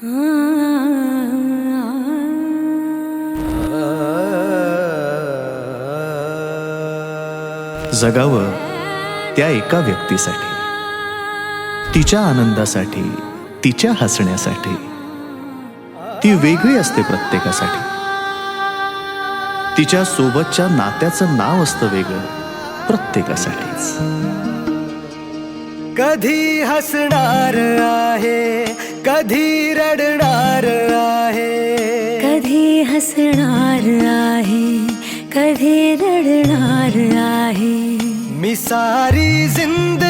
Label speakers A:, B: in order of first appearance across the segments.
A: जगावं त्या एका व्यक्तीसाठी तिच्या आनंदासाठी तिच्या हसण्यासाठी. ती वेगळी असते प्रत्येकासाठी. तिच्या सोबतच्या नात्याचं नाव असतं वेगळं प्रत्येकासाठीच.
B: कधी हसणार आहे कधी
C: कधी रडणार आहे.
B: मी सारी जिंदगी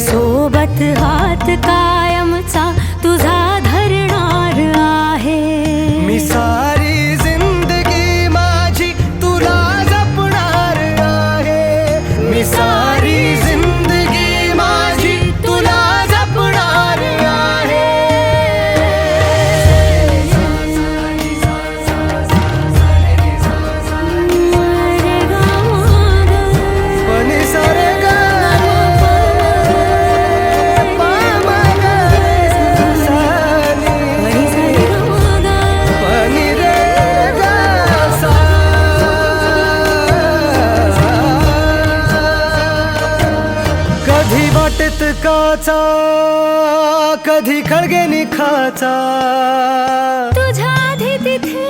C: सोबत हात कायमचा तुझा धरणार आहे.
B: मी सा रसाचा कधी खळगे निखाचा.
C: तुझ्या आधी तिथे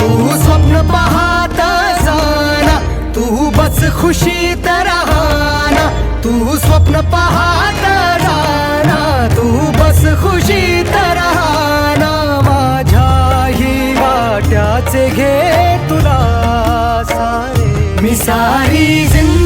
C: तू स्वप्न पाहत जाना
B: तू बस खुशी तर राहना. तू स्वप्न पाहत जाना तू बस खुशी तर राहना. माझ्याही वाट्याचे घे तुला. सारी जिंदगी